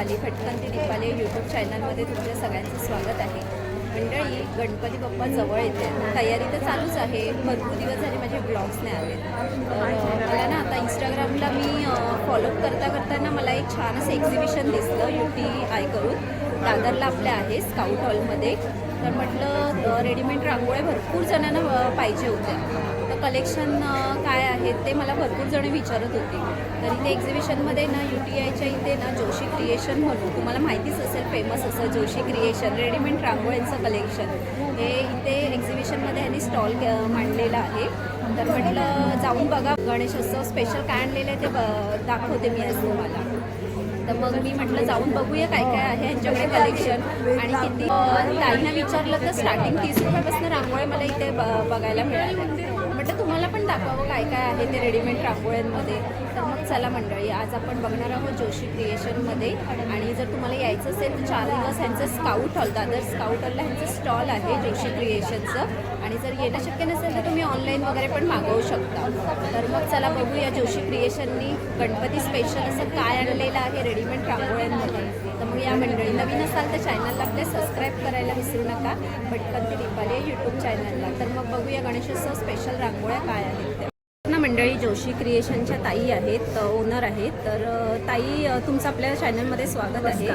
Deepali खटकन Deepali YouTube चॅनलमध्ये तुमच्या सगळ्यांचं स्वागत आहे. मंडळी गणपती बाप्पा जवळ येते. तयारी तर चालूच आहे. भरपूर दिवस झाले माझे ब्लॉग्स नाही आले. मला ना आता इंस्टाग्रामला मी फॉलोअप करता करताना मला एक छान असं एक्झिबिशन दिसलं. यू टी आय करून. दादरला आपल्या आहे स्काउट हॉलमध्ये तर म्हटलं रेडीमेड रांगोळ्या भरपूर जणांना पाहिजे होत्या. तर कलेक्शन काय आहे ते मला भरपूर जण विचारत होते. तर इथे एक्झिबिशनमध्ये ना यू टी आयच्या इथे ना जोशी क्रिएशन म्हणून तुम्हाला माहितीच असेल फेमस असं जोशी क्रिएशन रेडीमेड रांगोळ्यांचं कलेक्शन हे इथे एक्झिबिशनमध्ये यांनी स्टॉल मांडलेला आहे. तर म्हटलं जाऊन बघा गणेशोत्सव स्पेशल काय आणलेलं आहे ते ब- दाखवते मी आज तुम्हाला. तर मग मी म्हटलं जाऊन बघूया काय काय आहे यांच्याकडे कलेक्शन आणि किती अं, ताईनं विचारलं तर स्टार्टिंग तीस रुपयापासून रांगोळ्या मला इथे ब- बघायला मिळाल्या. दाखवावं काय काय आहे ते रेडीमेड रांगोळ्यांमध्ये. तर मग चला मंडळी आज आपण बघणार आहोत जोशी क्रिएशनमध्ये आणि जर तुम्हाला यायचं असेल तर चार दिवस ह्यांचं स्काउट हॉल दादर स्काउट हॉलला ह्यांचं स्टॉल आहे जोशी क्रिएशनचं आणि जर येणं शक्य नसेल तर तुम्ही ऑनलाईन वगैरे पण मागवू शकता. तर मग चला बघूया जोशी क्रिएशननी गणपती स्पेशल असं काय आणलेलं आहे रेडीमेड रांगोळ्यांमध्ये. या मंडळी. नवीन असाल तर चॅनलला आपले सबस्क्राईब करायला विसरू नका. पटकन ती दीपाली यूट्यूब चॅनलला तर मग बघूया गणेशोत्सव स्पेशल रांगोळ्या काय आहेत त्या. मंडळी जोशी क्रिएशनच्या ताई आहेत ओनर आहेत. तर ताई तुमचं आपल्या चॅनलमध्ये स्वागत आहे.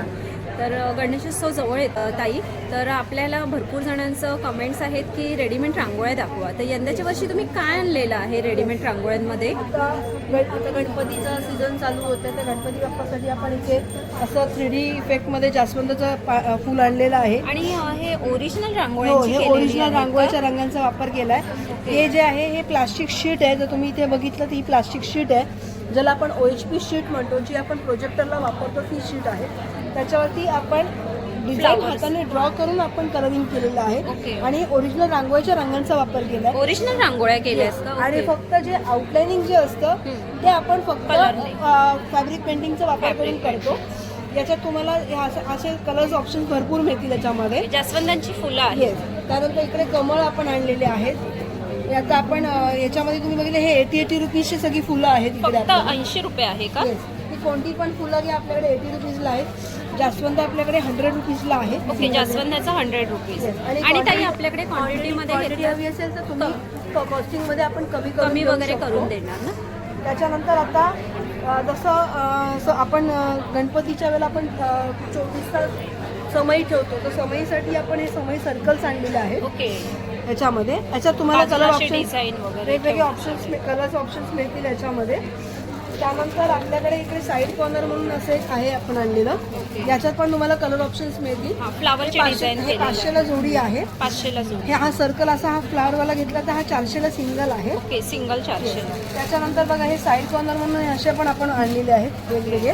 तर गणेशोत्सव जवळ येतं ताई. तर आपल्याला भरपूर जणांचं कमेंट्स आहेत की रेडीमेड रांगोळ्या दाखवा. तर यंदाच्या वर्षी तुम्ही काय आणलेलं आहे रेडीमेड रांगोळ्यांमध्ये? आता गण- आता गणपतीचा सीझन चालू होतं. तर गणपती बाप्पासाठी आपण इथे असं थ्री डी इफेक्टमध्ये जास्वंदाचं पा- फुल आणलेलं आहे. आणि हे ओरिजिनल हो रांगोळ्यांची हे केलेली ओरिजिनल आहे? रांगोळीच्या रंगांचा वापर केला आहे हे जे आहे हे प्लास्टिक शीट आहे. जर तुम्ही इथे बघितलं तर ही प्लास्टिक शीट आहे. ज्याला आपण ओ एच पी शीट म्हणतो जी आपण प्रोजेक्टरला वापरतो ती शीट आहे. त्याच्यावरती आपण डिझाईन Flowers. हाताने ड्रॉ करून आपण कलरिंग केलेलं Okay. आहे आणि ओरिजिनल रांगोळीच्या रंगांचा वापर केला आहे ओरिजिनल रांगोळ्या केल्या का? आणि Okay. फक्त जे आउटलाइनिंग जे असतं हम्म. ते आपण फक्त. फॅब्रिक पेंटिंगचा वापर करून करतो याच्यात तुम्हाला हे असं- असे कलर्स ऑप्शन भरपूर मिळतील याच्यामध्ये जास्वंदांची फुलं आहेत येस त्यानंतर इकडे कमळ आपण आणलेले आहेत आता आपण अं, याच्यामध्ये तुम्ही बघितले हे एटी एटी रुपीजची सगळी फुलं आहेत इकडे फक्त आपल्याकडे. ऐंशी रुपये आहे का Yes. ही कोणती पण फुलं घ्या आपल्याकडे एटी रुपीजला आहेत जास्वंद आपल्याकडे हंड्रेड रुपीजला आहे. ओके जास्वंदाचा हंड्रेड रुपीज Yes. आणि ताई आपल्याकडे क्वांटिटीमध्ये quantity घेतलं हवी असेल तर तुम्ही कॉस्टिंगमध्ये आपण कमी करून कमी देऊ वगैरे शकतो. करून देणार ना? त्याच्यानंतर आता अ, जसं अ, स- आपण अ, गणपतीच्या वेळेला आपण चोवीस तास समई ठेवतो. तर समईसाठी आपण हे समई सर्कल्स आणलेले आहेत. ओके याच्यामध्ये. याच्यात तुम्हाला कलर ऑप्शन डिझाईन वगैरे वेगवेगळे ऑप्शन्स कलर्स ऑप्शन्स मिळतील याच्यामध्ये. त्यानंतर आपल्याकडे इकडे साईड कॉर्नर म्हणून असं एक आहे आपण आणलेलं. याच्यात पण तुम्हाला कलर ऑप्शन्स मिळतील. फ्लावरची पाचशे- डिझाईन हे पाचशेला जोडी आहे. पाचशेला जोड. हे हा सर्कल असा हा फ्लावरवाला घेतला तर हा चारशेला सिंगल आहे. ओके सिंगल चारशेला त्याच्यानंतर बघा हे साईड कॉर्नर म्हणून असे पण आपण आणलेले आहेत वेगवेगळे.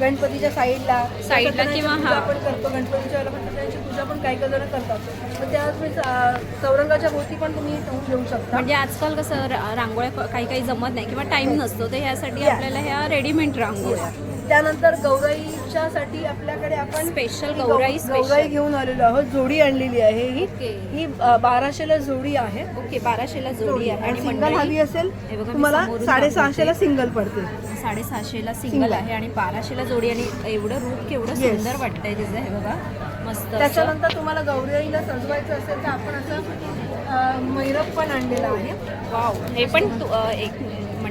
गणपतीच्या साईडला. साईडला किंवा हा. आपण करतो. गणपतीच्या वेळेला पण सत्यनारायणची पूजा पण काही काही जण करतात. तर अं, चौरंगाच्या भोवती पण तुम्ही घेऊ शकता. म्हणजे आजकाल कसं रांगोळ्या काही काही जमत नाही किंवा टाइम नसतो. तर ह्यासाठी. आपल्याला ह्या रेडीमेड रांगोळ्या. त्यानंतर गौराईच्या साठी आपल्याकडे आपण ही गौ- गौराई. गौराई घेऊन आलेलो आहोत. जोडी आणलेली आहे ही. ही बाराशेला जोडी आहे. ओके बाराशेला जोडी आहे. आणि सिंगल हवी असेल हे तुम्हाला साडेसहाशेला. सिंगल पडते. साडेसहाशेला सिंगल. आहे आणि बाराशेला जोडी आणि एवढं रूप केवढं Yes. सुंदर वाटतंय तिचं हे बघा मस्त असं. त्याच्यानंतर तुम्हाला गौराईला सजवायचं असेल तर आपण असं अं, मैरप पण आणलेलं आहे वाव हे पण तु- अ, एक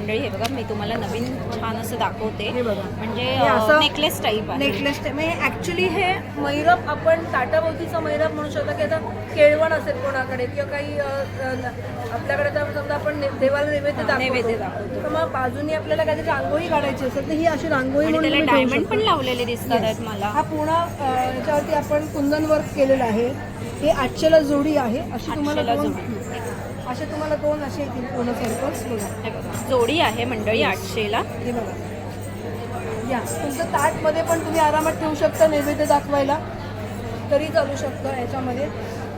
मंडळी हे बघा मी तुम्हाला नवीन छान असं दाखवते. म्हणजे असं नेकलेस टाईप आहे नेकलेस म्हणजे ऍक्च्युली हे मैरप आपण ताटाभोवतीचं मैरप म्हणू शकतो की आता केळवण असेल कोणाकडे किंवा काही आपल्याकडे तर समजा आपण देवाला नैवेद्य नैवेद्य दाखवतो. तर मग बाजूनी आपल्याला काहीतरी रांगोळी काढायची असेल तर ही अशी रांगोळी त्याला डायमंड पण. लावलेले दिसतात आहेत मला हा पूर्ण याच्यावरती आपण कुंदन वर्क केलेलं आहे हे आठशेला जोडी आहे अशी तुम्हाला. असे तुम्हाला दोन असे येतील पूर्ण सर्कल्स बघा. जोडी आहे मंडळी आठशेला. हे बघा. या. तुमचं ताटमध्ये पण तुम्ही आरामात ठेवू शकता नैवेद्य दाखवायला. तरी चालू शकतं याच्यामध्ये.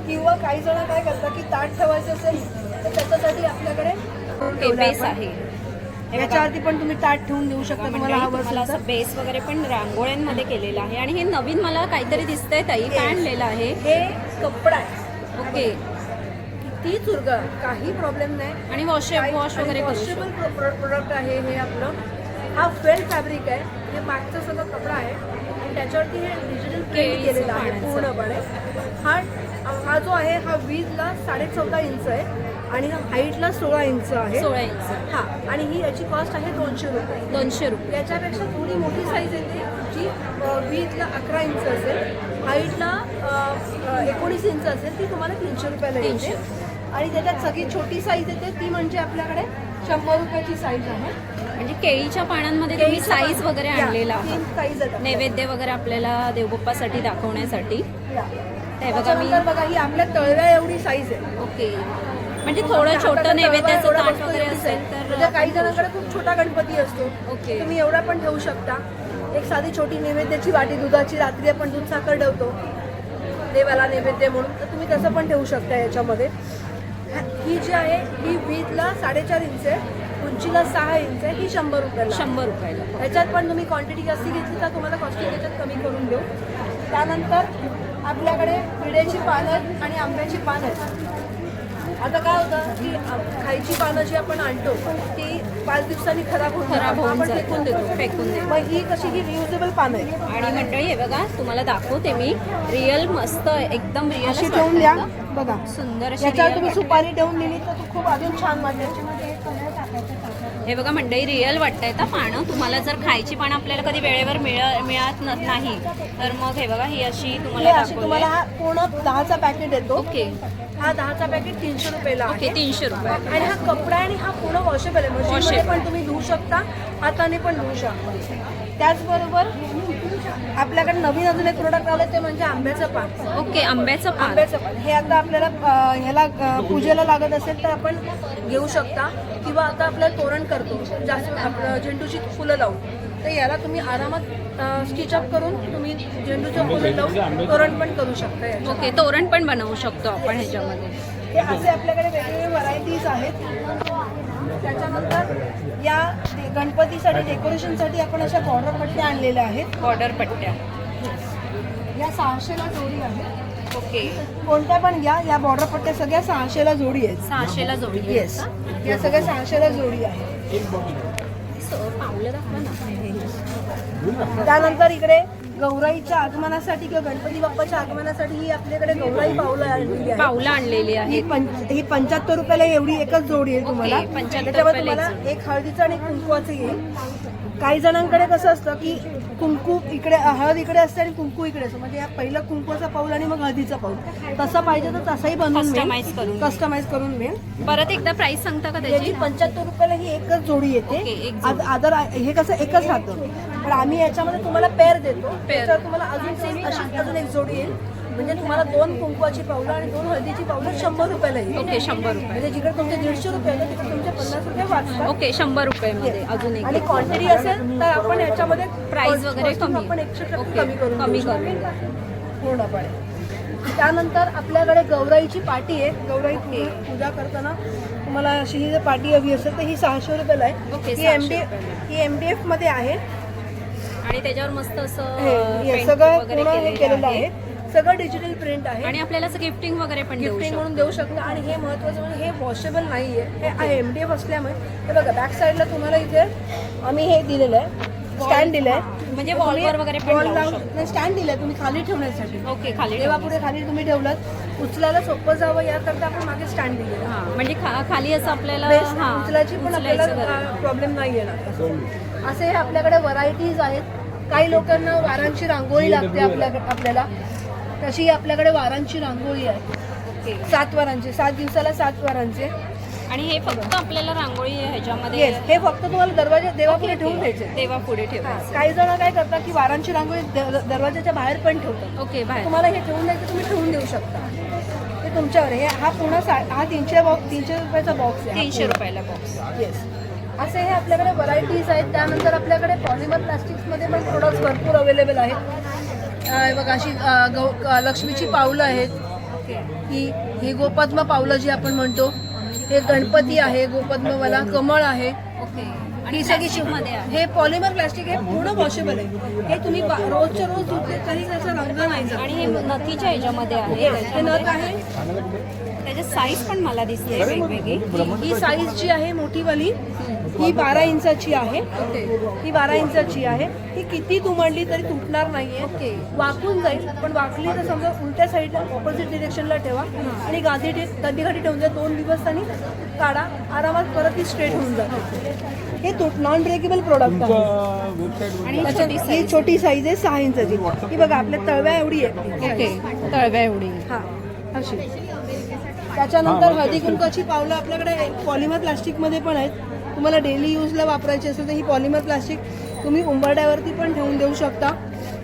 किंवा काही जण काय करतात की ताट ठेवायचं असेल तर त्याच्यासाठी आपल्याकडे बेस. आहे. याच्यावरती पण तुम्ही ताट ठेवून देऊ शकता तुम्हाला हवं असं बेस वगैरे पण रांगोळ्यांमध्ये केलेलं आहे. आणि हे नवीन मला काहीतरी दिसतंय ताई काय आणलेलं आहे? हे कपडा आहे. ओके. किती चुरगा काही प्रॉब्लेम नाही. आणि वॉश वॉश वगैरे वॉशेबल प्रोडक्ट आहे हे आपलं. हा फेल फॅब्रिक आहे. हे मागचा सगळा कपडा आहे. आणि त्याच्यावरती हे डिजिटल प्रिंट केलेलं आहे. पूर्णपणे. हा हा जो आहे हा वीजला साडे चौदा इंच आहे. आणि हा हाईटला सोळा इंच आहे. सोळा इंच. हा आणि ही याची कॉस्ट आहे दोनशे रुपये. दोनशे रुपये. याच्यापेक्षा थोडी मोठी साईज येते जी वीजला अकरा इंच असेल. हाईटला एकोणीस इंच असेल ती तुम्हाला तीनशे रुपयाला येते. आणि त्याच्यात सगळी छोटी साईज येते ती म्हणजे आपल्याकडे शंभर रुपयाची साईज आहे. म्हणजे केळीच्या पानांमध्ये तुम्ही साईज वगैरे आणलेला साईज नैवेद्य वगैरे आपल्याला देवबाप्पासाठी दाखवण्यासाठी. ते बघा मी बघा ही आपल्या तळव्या एवढी साईज आहे. ओके. म्हणजे थोडं छोटं नैवेद्याचं ताट वगैरे असेल. तर म्हणजे काही जणांकडे खूप छोटा गणपती असतो. ओके. तुम्ही एवढा पण ठेवू शकता. एक साधी छोटी नैवेद्याची वाटी दुधाची रात्री आपण दूध साखर ठेवतो. देवाला नैवेद्य म्हणून. तर तुम्ही तसं पण ठेवू शकता याच्यामध्ये. ही जी आहे ही वीजला साडेचार इंच आहे उंचीला सहा इंच आहे ही शंभर रुपयाला आहे. शंभर रुपयाला ह्याच्यात पण तुम्ही क्वांटिटी जास्त घेतली तर तुम्हाला कॉस्टिंग त्याच्यात कमी करून देऊ त्यानंतर आपल्याकडे विड्याची पानं आहेत आणि आंब्याची पानं आहेत आता काय होतं की खायची पानं जी आपण आणतो ती पाच दिवसांनी खराब होऊन खराब. होऊन आपण. फेकून देतो फेकून देतो. मग ही कशी ही रियुजेबल पानं आहे आणि मंडळी हे बघा तुम्हाला दाखवते मी रिअल मस्त एकदम रिअल अशी ठेवून द्या बघा. सुंदर अशी याच्यावर तुम्ही. सुपारी ठेवून दिली तर ती खूप अजून छान वाटेल. हे बघा मंडळी रिअल वाटतंय. का पानं तुम्हाला जर खायची पानं आपल्याला कधी वेळेवर मिळ मिळत न- नाही तर मग हे बघा ही अशी हे तुम्हाला अशी तुम्हाला दाखवली हा पूर्ण दहाचा पॅकेट येतो. ओके. हा दहाचा पॅकेट तीनशे रुपयाला ओके आहे तीनशे रुपये. आणि हा कपडा आणि हा पूर्ण वॉशेबल आहे. मशीनमध्ये. पण तुम्ही धुवू शकता हाताने पण धुवू शकता. त्याचबरोबर आपल्याकडे नवीन अजून एक प्रोडक्ट आलं ते म्हणजे आंब्याचं पान. ओके आंब्याचं पान. आंब्याचं पान. हे आता आपल्याला अं, ह्याला अं, पूजेला लागत असेल तर आपण घेऊ शकता. किंवा आता आपल्याला तोरण करतो जास्त आपलं झेंडूची फुलं लावून. तर याला तुम्ही आरामात स्टिचअप करून तुम्ही झेंडूच्या फुलं लावून तोरण पण करू शकता ओके तोरण पण बनवू शकतो आपण ह्याच्यामध्ये. हे असे आपल्याकडे वेगवेगळे व्हरायटीज आहेत. त्याच्यानंतर या गणपतीसाठी डेकोरेशनसाठी आपण अशा बॉर्डर पट्ट्या आणलेल्या आहेत. बॉर्डर पट्ट्या. या सहाशेला जोडी आहे. ओके. कोणत्या पण घ्या या बॉर्डर पट्ट्या सगळ्या सहाशेला जोडी आहेत. सहाशेला जोडी येस या सगळ्या सहाशेला जोडी आहे पावलं दाखवा ना त्यानंतर इकडे गौराईच्या आगमनासाठी किंवा गणपती बाप्पाच्या आगमनासाठी ही आपल्याकडे गौराई पावलं आणलेली आहे पावलं आणलेली ही आहे पंच ही पंच्याहत्तर रुपयाला एवढी एकच जोडी आहे तुम्हाला. ओके, 75 त्याच्यामध्ये रुपयाला तुम्हाला एक हळदीचं आणि एक कुंकवाचं येईल. काही जणांकडे कसं असतं की कुंकू इकडे हळद इकडे असते आणि कुंकू इकडे असतं. म्हणजे या पहिलं कुंकवाचा पाऊल आणि मग हळदीचा पाऊल. तसं पाहिजे तर तसंही बनवून Customize करून. कस्टमाइज करून मिळेल. परत एकदा प्राइस सांगता का याची त्याची? पंच्याहत्तर रुपयाला ही एकच जोडी येते. एक जोडी. आदर हे कसं एकच राहतं. पण आम्ही याच्यामध्ये तुम्हाला पेअर देतो. त्याच्यावर तुम्हाला अजून सेम अशी अजून एक जोडी येईल. म्हणजे तुम्हाला दोन कुंकवाची पावलं आणि दोन हळदीची पावलं शंभर रुपयाला येईल. ओके शंभर रुपये. म्हणजे जिकडे तुमचे दीडशे रुपये तिकडे तुमचे पन्नास रुपये वाचतात. ओके शंभर रुपये अजून एक आणि क्वांटिटी असेल तर आपण याच्यामध्ये प्राइस वगैरे कमी. आपण एकशे कमी करून कमी शकतो. पूर्णपणे. त्यानंतर आपल्याकडे गौराईची पाटी आहे. गौराई पूजा करताना तुम्हाला अशी ही जर पाटी हवी असेल तर ही सहाशे रुपयाला आहे. ही एम डी 600 रुपयाला. ही एम डी एफमध्ये आहे. आणि त्याच्यावर मस्त असं हे सगळं वगैरे पूर्ण हे केलेलं आहे. आहे. सगळं डिजिटल प्रिंट आहे. आणि आपल्याला असं गिफ्टिंग वगैरे पण देऊ गिफ्टिंग शकतो. म्हणून देऊ शकतो. आणि हे महत्त्वाचं म्हणजे हे वॉशेबल नाही आहे हे आहे एम डी एफ असल्यामुळे. हे बघा बॅक साईडला तुम्हाला इथे आम्ही हे दिलेलं आहे. स्टँड दिलं आहे म्हणजे वॉलवर वगैरे पण लावू शकतो. स्टँड दिलं आहे तुम्ही खाली ठेवण्यासाठी. ओके खाली तेव्हा ठेवू. पुढे खाली तुम्ही ठेवलं उचलायला सोपं जावं याकरता आपण मागे स्टँड दिलेलं. हा म्हणजे खा- खाली असं आपल्याला हा उचलायची पण उचलायचं आपल्याला. प्रॉब्लेम नाही. येणार असे हे आपल्याकडे व्हरायटीज आहेत. काही लोकांना वारांची रांगोळी लागते आपल्याकडे आपल्याला तशी आपल्याकडे वारांची रांगोळी आहे. ओके. सात वारांची. सात दिवसाला सात वारांचे. आणि हे फक्त आपल्याला रांगोळी ह्याच्यामध्ये? येस हे फक्त तुम्हाला दरवाजे देवापुढे ठेवून द्यायचे. तेव्हा पुढे हा, ठेवायचं काही जण काय करतात की वारांची रांगोळी द- दरवाजाच्या बाहेर पण ठेवतात. ओके बाहेर. तुम्हाला हे ठेवून द्यायचं तुम्ही ठेवून देऊ शकता. ते तुमच्यावर आहे. हे- हा पूर्ण सा- हा तीनशे बॉक्स तीनशे रुपयाचा बॉक्स आहे. तीनशे रुपयाला बॉक्स येस असे हे आपल्याकडे व्हरायटीज आहेत. त्यानंतर आपल्याकडे पॉलिमर प्लास्टिक्समध्ये पण प्रोडक्ट्स भरपूर अवेलेबल आहेत. बघा अशी गौ लक्ष्मीची पावलं आहेत. ही ही गोपद्म पावलं जी आपण म्हणतो हे गणपती आहे गोपद्मवाला कमळ आहे. ही सगळी plastic मध्ये आहे. हे पॉलिमर प्लास्टिक हे पूर्ण वॉशेबल आहे. हे तुम्ही रोजच्या रोज धुतले तरी त्याचा रंग नाही आणि हे नथीच्या ह्याच्यामध्ये आहे. हे नथ. आहे. त्याची साईज पण मला दिसते वेगवेगळी. ही साईज जी आहे मोठीवाली ही बारा इंचाची आहे. ही बारा इंचाची आहे. ही किती म्हणली तरी तुटणार नाहीये. ओके. वाकून जाईल पण वाकली तर समजा उलट्या साईडला ऑपोजिट डिरेक्शनला ठेवा. आणि गादी ठे गादी गाठी ठेवून द्या. दोन दिवस आणि काढा. आरामात परत ती स्ट्रेट होऊन जाते. हे नॉन ब्रेकेबल प्रोडक्ट आहे. आणि ही. छोटी साईज आहे सहा इंचाची. ही बघा आपल्या तळव्या एवढी आहे. ओके. तळव्या एवढी. हा. अशी. त्याच्यानंतर हळदी कुंकाची पावलं आपल्याकडे पॉलिमर प्लास्टिकमध्ये पण आहेत. तुम्हाला डेली यूजला वापरायची असेल तर ही पॉलिमर प्लास्टिक तुम्ही उंबरड्यावरती पण ठेवून देऊ शकता.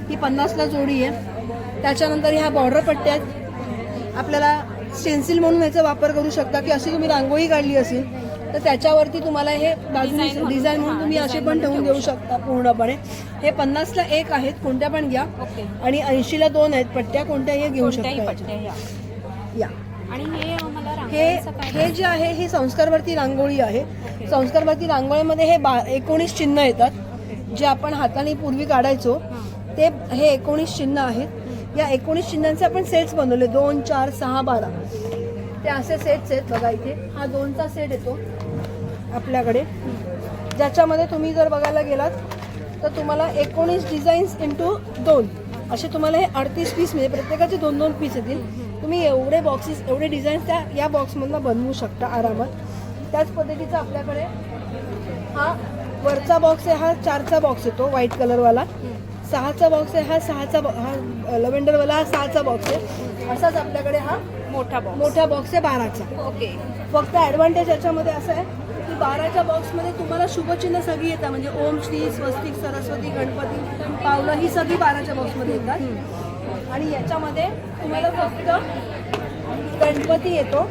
ही पन्नासला जोडी आहे. त्याच्यानंतर ह्या बॉर्डर पट्ट्या आहेत. आपल्याला स्टेन्सिल म्हणून याचा वापर करू शकता की अशी तुम्ही रांगोळी काढली असेल तर त्याच्यावरती तुम्हाला हे म्हणून, डिझाईन म्हणून तुम्ही असे पण ठेवून ठेवू देऊ शकता. पूर्णपणे. हे पन्नासला एक आहेत कोणत्या पण घ्या. आणि ऐंशीला दोन आहेत पट्ट्या कोणत्याही घेऊ शकता या. आणि हे मला हे हे जे आहे ही संस्कारवरती रांगोळी आहे. संस्कारवरती रांगोळीमध्ये हे बा एकोणीस चिन्ह येतात. जे आपण हाताने पूर्वी काढायचो. ते हे एकोणीस चिन्ह आहेत. या एकोणीस चिन्हांचे आपण सेट्स बनवले. दोन चार सहा बारा. ते असे सेट्स आहेत बघा इथे. हा दोनचा सेट येतो आपल्याकडे. ज्याच्यामध्ये तुम्ही जर बघायला गेलात तर तुम्हाला एकोणीस डिझाईन्स इंटू दोन. असे तुम्हाला हे अडतीस पीस मिळेल प्रत्येकाचे दोन दोन पीस येतील तुम्ही एवढे बॉक्सेस एवढे डिझाईन्स त्या या बॉक्समधनं बनवू शकता आरामात. त्याच पद्धतीचा आपल्याकडे हा वरचा बॉक्स आहे हा चारचा बॉक्स येतो व्हाईट कलरवाला सहाचा बॉक्स आहे हा सहाचा बॉ- हा लव्हेंडरवाला हा सहाचा बॉक्स आहे. असाच आपल्याकडे हा मोठा बॉक्स मोठा बॉक्स आहे बाराचा. ओके. फक्त ॲडव्हान्टेज याच्यामध्ये असं आहे की बाराच्या बॉक्समध्ये तुम्हाला शुभचिन्ह सगळी येतात. म्हणजे ओम श्री स्वस्तिक सरस्वती गणपती पावलं ही सगळी बाराच्या बॉक्समध्ये येतात. आणि याच्यामध्ये तुम्हाला फक्त गणपती येतो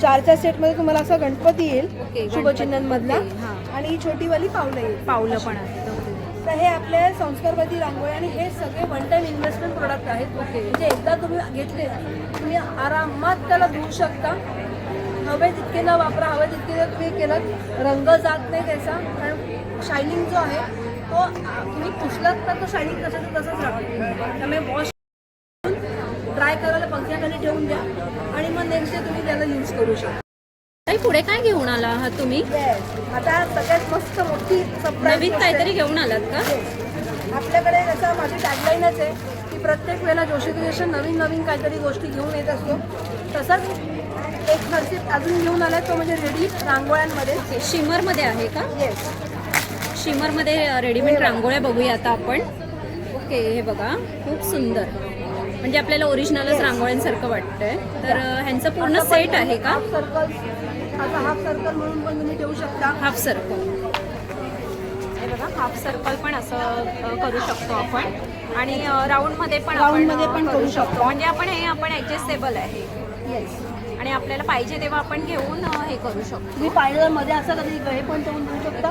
चारच्या सेटमध्ये तुम्हाला असा गणपती येईल. शुभचिन्हांमधला हां. आणि ही छोटीवाली पावलं येईल पावलं पण. तर हे आपले संस्कारवादी रांगोळी आणि हे सगळे वन टाइम इन्व्हेस्टमेंट प्रोडक्ट आहेत ओके. म्हणजे एकदा तुम्ही घेतले तुम्ही आरामात त्याला धुवू शकता हवे तितके न वापरा हवे तितके जर तुम्ही केलं रंग जात नाही त्याचा कारण शायनिंग जो आहे तो तुम्ही पुसलात तर तो शायनिंग तसंच तसंच राहतो. त्यामुळे वॉश ड्राय करायला पंख्याखाली ठेवून द्या आणि मग नेक्स्ट डे तुम्ही त्याला यूज करू शकता. ताई पुढे काय घेऊन आला आहात तुम्ही. आता सगळ्यात मस्त मोठी नवीन काहीतरी घेऊन आलात का? आपल्याकडे कसं माझी टॅगलाईनच आहे की प्रत्येक वेळेला जोशी क्रिएशन नवीन नवीन काहीतरी गोष्टी घेऊन येत असतो. तसंच एक कन्सेप्ट अजून घेऊन आलाय तो म्हणजे रेडी रांगोळ्यांमध्ये. शिमरमध्ये आहे का? येस शिमरमध्ये रेडीमेड रांगोळ्या बघूया आता आपण. ओके हे बघा खूप सुंदर. म्हणजे आपल्याला ओरिजिनलच रांगोळ्यांसारखं वाटतंय. तर ह्यांचं पूर्ण सेट आहे का? हाफ सर्कल आता हाफ सर्कल म्हणून पण तुम्ही ठेवू शकता. हाफ सर्कल हे बघा हाफ सर्कल पण असं करू शकतो आपण. आणि राऊंडमध्ये पण आपण Round मध्ये अ, पण करू शकतो. म्हणजे आपण हे आपण ऍडजस्टेबल आहे. येस आणि आपल्याला पाहिजे तेव्हा आपण घेऊन हे करू शकतो. तुम्ही पाहिलं मध्ये असं कधी हे पण ठेवून देऊ शकता?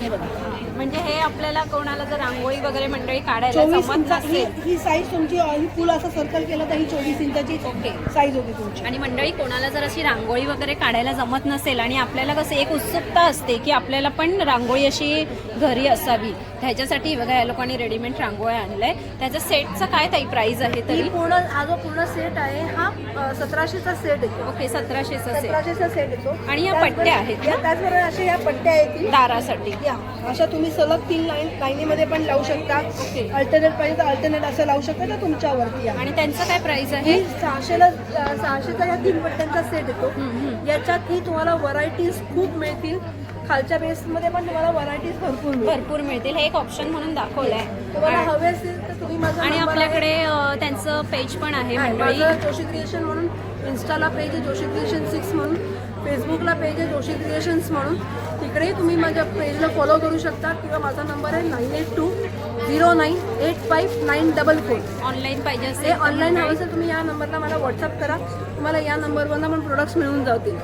हे बघा म्हणजे हे आपल्याला कोणाला जर रांगोळी वगैरे मंडळी काढायला चोवीस जमत इंचा ही नसेल. ही साईज तुमची ही फुल असं सर्कल केलं तर ही चोवीस इंचाची ओके. साईज होती तुमची. आणि मंडळी कोणाला जर अशी रांगोळी वगैरे काढायला जमत नसेल आणि आपल्याला कसं एक उत्सुकता असते की आपल्याला पण रांगोळी अशी घरी असावी. ह्याच्यासाठी बघा या लोकांनी रेडीमेड रांगोळ्या आणलाय. त्याच्या सेटचं काय ताई प्राइस आहे ही तरी? पूर्ण हा जो पूर्ण सेट आहे हा सतराशेचा सेट येतो. ओके सतराशेचं सेट सतराशेचा सेट येतो. आणि या त्याचबरोबर- पट्ट्या आहेत ना? या- त्याचबरोबर अशा या पट्ट्या येतील दारासाठी. या अशा तुम्ही सलग तीन लाईन लाईनीमध्ये पण लावू शकता. ओके. अल्टरनेट पाहिजे तर अल्टरनेट असं लावू शकता तर तुमच्यावरती आहे? आणि त्यांचं काय प्राइस आहे? ही सहाशेला सहाशेचा या तीन पट्ट्यांचा सेट येतो. हम्म. याच्यातही तुम्हाला व्हरायटीज खूप मिळतील. खालच्या बेसमध्ये पण तुम्हाला व्हरायटीज भरपूर मिळतील. भरपूर मिळतील. हे एक ऑप्शन म्हणून दाखवलंय. तुम्हाला हवे असेल तर तुम्ही माझा आणि number आहे. आपल्याकडे अ, त्यांचं पेज पण आहे आहे. मंडळी. माझं जोशी क्रिएशन म्हणून इन्स्टाला पेज आहे जोशी क्रिएशन सिक्स म्हणून फेसबुकला पेज आहे जोशी क्रिएशन्स म्हणून. तिकडेही तुम्ही माझ्या पेजला फॉलो करू शकता किंवा माझा नंबर आहे nine eight two zero nine eight five nine double four online पाहिजे असेल ऑनलाईन हवं असेल तुम्ही या नंबरला मला व्हॉट्सअप करा. तुम्हाला या नंबरवरनं पण प्रोडक्ट्स मिळून जातील.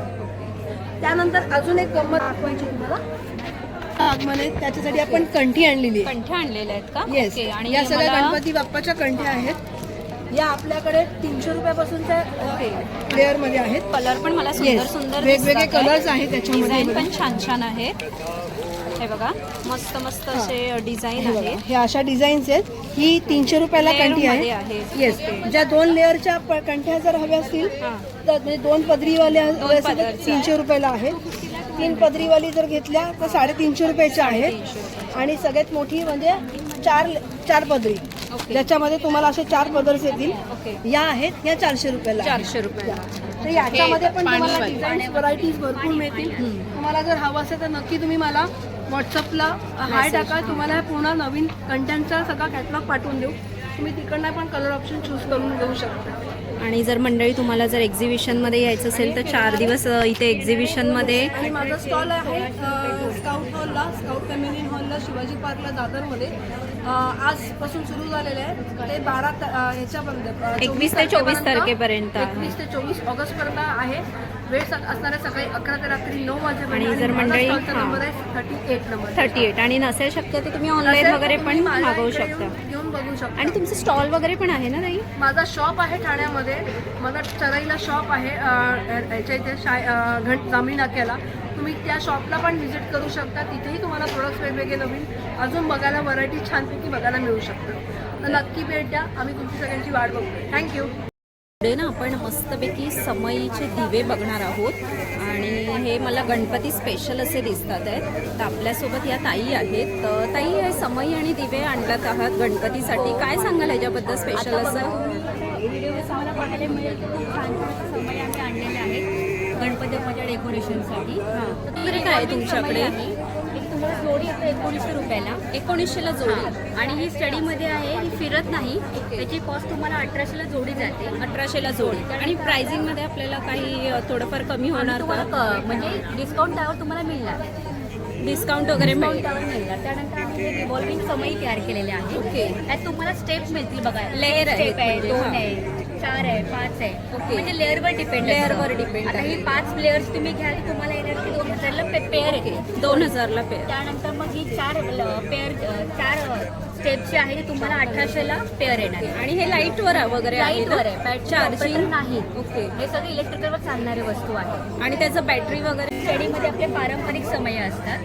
त्यानंतर अजून एक गंमत दाखवायची तुम्हाला. आगमन त्याच्यासाठी आपण कंठी आणलेली कंठ्या आणलेल्या आहेत का? येस आणि या सगळ्या गणपती बाप्पाच्या कंठ्या आहेत. या आपल्याकडे तीनशे रुपयापासूनच्या ओके लेअरमध्ये आहेत कलर पण मला सुंदर Yes. सुंदर वेगवेगळे colours आहेत त्याच्यामध्ये डिझाईन बघा. पण छान छान आहे हे बघा मस्त मस्त असे डिझाईन हे बघा, आहे हे अशा डिझाईन्स आहेत ही तीनशे रुपयाला Layer कंठी मध्ये आहे आहे. येस ज्या दोन लेअरच्या प- कंठ्या जर हव्या असतील हां. तर म्हणजे दोन पदरीवाल्या हव्या असतील तर पदरच्या. तीनशे रुपयाला आहे तीन पदरीवाली जर घेतल्या तर साडेतीनशे रुपयाच्या आहेत आणि सगळ्यात मोठी म्हणजे चार चार पदरी. ज्याच्यामध्ये तुम्हाला असे चार पदर्स येतील. या आहेत या चारशे रुपयाला. चारशे रुपये तर याच्यामध्ये पण तुम्हाला पाणीवाली. डिझाईन्स व्हरायटीज भरपूर मिळतील. तुम्हाला जर हवं असेल तर नक्की तुम्ही मला व्हॉट्सअपला हाय. टाका. तुम्हाला पूर्ण नवीन कंटेंटचा सगळा कॅटलॉग पाठवून देऊ. तुम्ही तिकडनं पण कलर ऑप्शन चूज करून घेऊ शकता. आणि जर मंडळी तुम्हाला जर एक्झिबिशनमध्ये यायचं असेल तर चार दिवस इथे एक्झिबिशनमध्ये माझा स्टॉल आहे स्काउट हॉलला स्काउट फेमिनिन हॉलला शिवाजी पार्कला दादरमध्ये. आजपासून सुरू झालेले आहे ते बारा ह्याच्यापर्यंत 21 ते 24 तारखेपर्यंत. एकवीस ते चोवीस ऑगस्ट पर्यंत आहे. वेळ असणार आहे सकाळी अकरा ते रात्री नऊ वाजेपर्यंत आणि जर मंडळी- हां. नंबर आहे thirty eight number thirty eight आणि नसेल शक्य तर तुम्ही ऑनलाईन वगैरे पण मागवू शकता. येऊन- बघू शकता. आणि तुमचं स्टॉल वगैरे पण आहे ना ताई? माझा शॉप आहे ठाण्यामध्ये. माझा चराईला शॉप आहे याच्या इथे शाय घट जांभळी नाक्याला तुम्ही त्या शॉपला पण व्हिजिट करू शकता. तिथेही तुम्हाला प्रोडक्ट्स वेगवेगळे नवीन अजून बघायला व्हरायटी छानपैकी बघायला मिळू शकतं. तर नक्की भेट द्या. आम्ही तुमची सगळ्यांची वाट बघतोय. थँक्यू पुढे ना आपण मस्तपैकी समईचे दिवे बघणार आहोत. आणि हे मला गणपती स्पेशल असे दिसतात आहेत. तर आपल्यासोबत या ताई आहेत. तर ताई हे समई आणि दिवे आणलात आहात गणपतीसाठी. काय सांगाल ह्याच्याबद्दल स्पेशल असं? व्हिडिओ आम्हाला पाहायला मिळेल खूप छान छान समय आम्ही आणलेले आहेत. गणपती डेकोरेशनसाठी काय आहे तुमच्याकडे? तुम्हाला जोडी येतो एकोणीसशे रुपयाला. एकोणीसशेला जोडी. आणि ही स्टडीमध्ये आहे ही फिरत नाही. त्याची कॉस्ट तुम्हाला अठराशेला जोडी जाते. अठराशेला जोडी. आणि प्राइसिंगमध्ये आपल्याला काही थोडंफार कमी होणार तुम्हाला का? क- म्हणजे डिस्काउंट त्यावर तुम्हाला मिळणार. डिस्काउंट वगैरे मिळेल. त्यावर मिळणार. त्यानंतर आम्ही रिव्हॉल्विंग समय तयार केलेले आहे. ओके. त्यात तुम्हाला स्टेप मिळतील बघा. आहेत स्टेप आहे म्हणजे, दोन हां. आहे चार आहे पाच आहे. ओके. म्हणजे लेअरवर डिपेंड Layer वर depend आता. ही पाच लेअर्स तुम्ही घ्याल तुम्हाला येणार की दोन हजारला पे पेअर येते दोन हजारला पेअर त्यानंतर मग ही चार पेअर चार स्टेपची आहे ती तुम्हाला अठराशेला पेअर येणार. आहे. आणि हे लाईटवर वगैरे आहे लाईटवर आहे. बॅटरी चार्जिंग नाही. ओके. हे सगळे इलेक्ट्रिकलवर चालणारे वस्तू आहे आणि त्याचं बॅटरी वगैरे? स्टडीमध्ये आपले पारंपरिक समय असतात.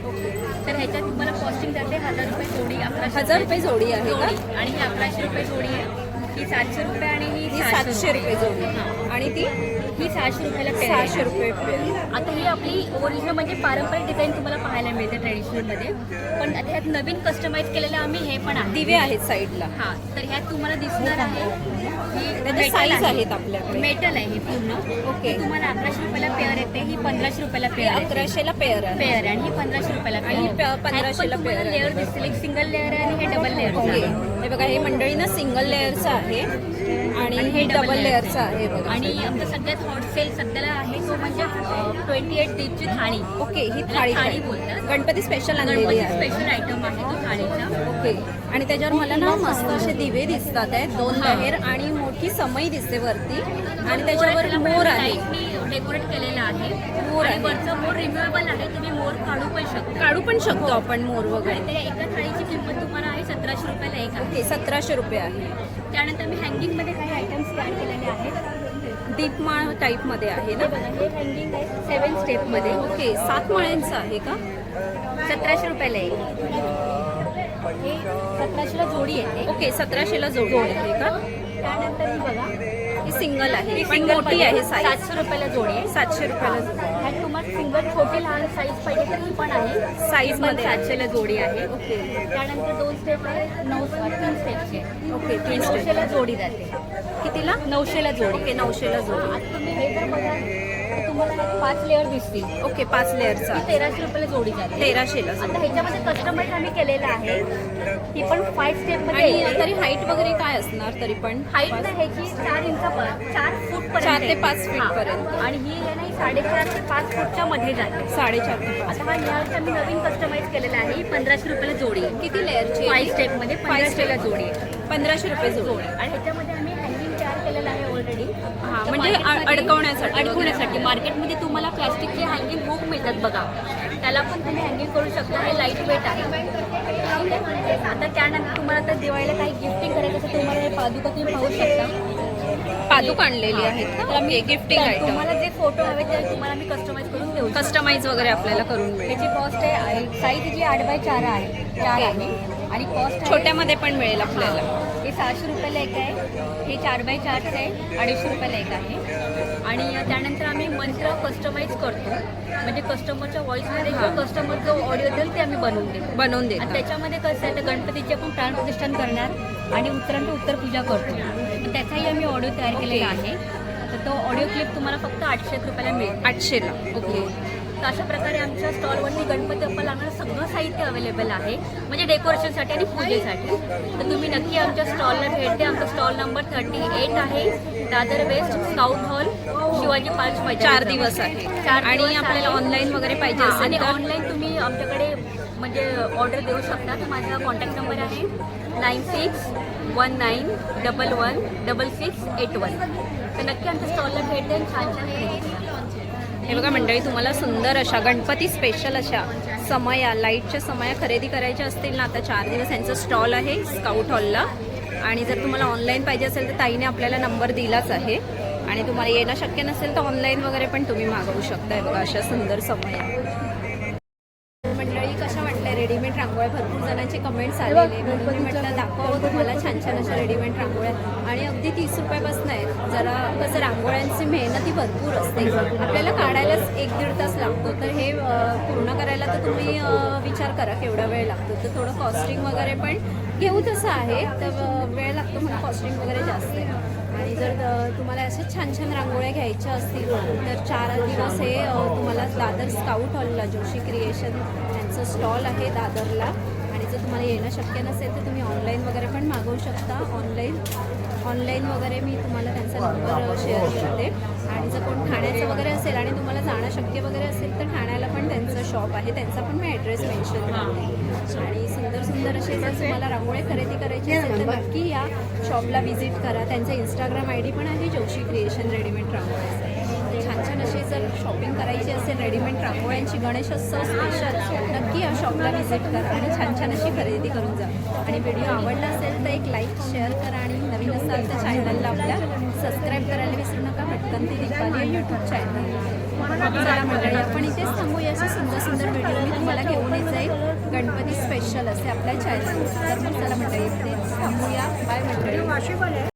तर ह्याच्यात तुम्हाला कॉस्टिंग जाते हजार रुपये जोडी अकराशे हजार रुपये जोडी आहे का? जोडी. आणि ही अकराशे रुपये जोडी आहे. ही सातशे रुपये आणि ही सातशे रुपये जोडी. आणि ती ही सहाशे रुपयाला आहे. सहाशे रुपये पेअर आता ही आपली ओरिजिनल म्हणजे पारंपरिक डिझाईन तुम्हाला पाहायला मिळते ट्रेडिशनलमध्ये पण ह्यात नवीन कस्टमाइज केलेलं आम्ही हे पण आहे. दिवे आहेत साईडला हा तर ह्यात तुम्हाला दिसणार आहे ही metal साईज आहे. आहेत आपल्याकडे. मेटल आहे ही पूर्ण. ओके. ही तुम्हाला अकराशे रुपयाला पेअर येते ही पंधराशे रुपयाला पेअर येते. अकराशेला पेअर आहे. पेअर आहे आणि ही पंधराशे रुपयाला आणि ही प- पंधराशेला आहे. लेअर दिसतील. एक सिंगल लेअर आहे आणि हे डबल ओके लेअर हे बघा हे मंडळी ना सिंगल लेअरचं आहे. आणि हे डबल लेअरचं आहे बघा. आणि आमचा सगळ्यात हॉट सेल सध्याला आहे तो म्हणजे ट्वेंटी एट डीपची थाळी. ओके ही त्याला थाळी थाळी. बोलतात. गणपती स्पेशल आणलेली आहे. स्पेशल आयटम आहे तो थाळीचा. ओके आणि त्याच्यावर मला ना मस्त असे दिवे दिसतात आहेत दोन लहेर आणि मोठी समई दिसते वरती. आणि त्याच्यावर मोर आहे. डेकोरेट केलेला आहे मोर आणि आहे. वरचं मोर रिम्युएबल आहे तुम्ही मोर काढू पण शकता. काढू पण शकतो आपण मोर वगैरे. त्या एका थाळीची किंमत तुम्हाला आहे सतराशे रुपयाला एक आहे. ओके सतराशे रुपये आहे. त्यानंतर मी हँगिंगमध्ये काही आयटम्स तयार केलेले आहेत. दीपमाळ टाईपमध्ये आहे हे ना बघा हे हँगिंग आहे सेवन स्टेपमध्ये ओके सात माळ्यांचं आहे का? सतराशे रुपयाला एक. हे सतराशेला जोडी येते ओके सतराशेला जोडी आहे का? त्यानंतर ही बघा ही सिंगल आहे. ही single मोठी आहे सातशे रुपयाला जोडी आहे. सातशे रुपयाला जोडी सिंगल छोटी लहान साईज पाहिजे तर ही पण आहे. पण मध्ये. सातशेला जोडी आहे. ओके. त्यानंतर दोन स्टेप आहे. नऊ तीन स्टेपचे ओके तीन नऊशेला जोडी जाते. कितीला? नऊशेला जोडी. ओके नऊशेला जोडी. आता तुम्ही हे जर ह्यात पाच लेअर दिसतील ओके पाच लेअरचा तेराशे रुपयाला जोडी जाते तेराशेला आता ह्याच्यामध्ये कस्टमाइज आम्ही केलेलं आहे ही पण फाईव्ह स्टेपमध्ये आणि. तरी हाईट वगैरे काय असणार तरी पण हाईट ना ह्याची चार इंच चार फूट चार ते. पाच हा. पर्यंत. आणि ही आहे ना साडेचार ते पाच फूटच्या मध्ये जाते साडेचार ते आता हा निहालचा मी नवीन कस्टमाइज केलेला आहे ही पंधराशे रुपयाला जोडी आहे. किती लेअरची फाईव्ह स्टेपमध्ये पंधराशेला step. जोडी. पंधराशे रुपये जोडी आणि ह्याच्यामध्ये आम्ही हँगिंग तयार केलेलं आहे ऑलरेडी हा, म्हणजे अडकवण्यासाठी अडकवण्यासाठी. मार्केटमध्ये तुम्हाला प्लास्टिकचे हँगिंग हुक मिळतात बघा. त्याला पण तुम्ही हँगिंग करू शकता. हे लाइट वेट आहे. आता त्यानंतर तुम्हाला आता दिवाळीला काही गिफ्टिंग करायचं असेल तुम्हाला हे पादुका तुम्ही पाहू शकता. पादूक आणलेली आहेत का? ओके गिफ्टिंग तर आयटम तुम्हाला जे फोटो हवे ते तुम्हाला मी कस्टमाइज करून देऊ. कस्टमाइज वगैरे आपल्याला करून मिळेल. त्याची कॉस्ट आहे साईज जी आठ बाय चार आहे चार आहे. आणि कॉस्ट छोट्यामध्ये पण मिळेल आपल्याला. हे सहाशे रुपयाला एक आहे. हे चार बाय चारचं आहे अडीचशे रुपयाला एक आहे. आणि त्यानंतर आम्ही मंत्र कस्टमाइज करतो. म्हणजे कस्टमरच्या व्हॉइसमध्ये जो कस्टमर जो ऑडिओ देईल ते आम्ही बनवून देतो. बनवून आणि देतात त्याच्यामध्ये कसं आहे तर गणपतीचे आपण प्राणप्रतिष्ठान करणार आणि उत्तरांत उत्तर पूजा करतो. त्याचाही आम्ही ऑडिओ तयार केलेला आहे. तर तो ऑडिओ क्लिप तुम्हाला फक्त आठशे रुपयाला मिळेल. आठशेला. ओके. तर अशा प्रकारे आमच्या स्टॉलवरती गणपती बाप्पा लागणारं सगळं साहित्य अवेलेबल आहे. म्हणजे डेकोरेशनसाठी आणि पूजेसाठी. तर तुम्ही नक्की आमच्या स्टॉलला भेट द्या. आमचा स्टॉल नंबर थर्टी एट आहे. Dadar west scout hall Shivaji park चार दिवस आहे. आणि आपल्याला. ऑनलाईन वगैरे पाहिजे असेल आणि ऑनलाईन तुम्ही आमच्याकडे म्हणजे ऑर्डर देऊ शकता. तर माझा कॉन्टॅक्ट नंबर आहे nine six one nine double one double six eight one तर नक्की आमच्या स्टॉलला भेट द्या. छान छान. हे बघा मंडळी तुम्हाला सुंदर अशा गणपती स्पेशल अशा समया लाईटच्या समया खरेदी करायच्या असतील ना आता चार दिवस यांचं स्टॉल आहे स्काउट हॉलला आणि जर तुम्हाला ऑनलाईन पाहिजे असेल तर ताईने आपल्याला नंबर दिलाच आहे. आणि तुम्हाला येणं शक्य नसेल तर ऑनलाईन वगैरे पण तुम्ही मागवू शकताय बघा अशा सुंदर समया. रेडीमेड रांगोळ्या भरपूर जणांचे कमेंट्स आलेले. म्हणून मी म्हटलं दाखवावं तुम्हाला छान छान अशा रेडीमेड रांगोळ्या. आणि अगदी तीस रुपयापासून आहेत. जरा कसं रांगोळ्यांची मेहनती भरपूर असते. आपल्याला काढायलाच एक दीड तास लागतो. तर हे पूर्ण करायला तर तुम्ही विचार करा केवढा वेळ लागतो. तर थोडं कॉस्टिंग वगैरे पण घेऊ तसं आहे तर वेळ लागतो म्हणून कॉस्टिंग वगैरे जास्त. आहे आणि जर तुम्हाला अशा छान छान रांगोळ्या घ्यायच्या असतील तर चार दिवस हे तुम्हाला दादर स्काउट हॉलला जोशी क्रिएशन यांचं स्टॉल आहे दादरला. आणि जर तुम्हाला येणं शक्य नसेल तर तुम्ही ऑनलाईन वगैरे पण मागवू शकता. ऑनलाईन ऑनलाईन वगैरे मी तुम्हाला त्यांचा नंबर शेअर करते. आणि जर कोण ठाण्याचं वगैरे असेल आणि तुम्हाला जाणं शक्य वगैरे असेल तर ठाण्या शॉप आहे त्यांचा पण मी ॲड्रेस मेन्शन करते आणि सुंदर सुंदर असे जर तुम्हाला रांगोळी खरेदी करायची असेल तर नक्की या शॉपला व्हिजिट करा. त्यांचा इंस्टाग्राम आय डी पण आहे जोशी क्रिएशन रेडीमेड तर छान छान असे जर शॉपिंग करायची असेल रेडीमेड रांगोळ्यांची गणेशोत्सव स्पेशल नक्की या शॉपला व्हिजिट करा आणि छान छान अशी खरेदी करून जा. आणि व्हिडिओ आवडला असेल तर एक लाईक शेअर करा आणि नवीन असाल तर चॅनलला आपल्या सबस्क्राईब करायला विसरू नका. भटकन ती दीपाली यूट्यूब चॅनल चला मंडळी आपण इथेच थांबूया. असे सुंदर सुंदर व्हिडिओ मी तुम्हाला घेऊन येत जाईल गणपती स्पेशल असे आपल्या चॅनल तर मग चला मंडळी इथेच थांबूया. बाय मंडळी.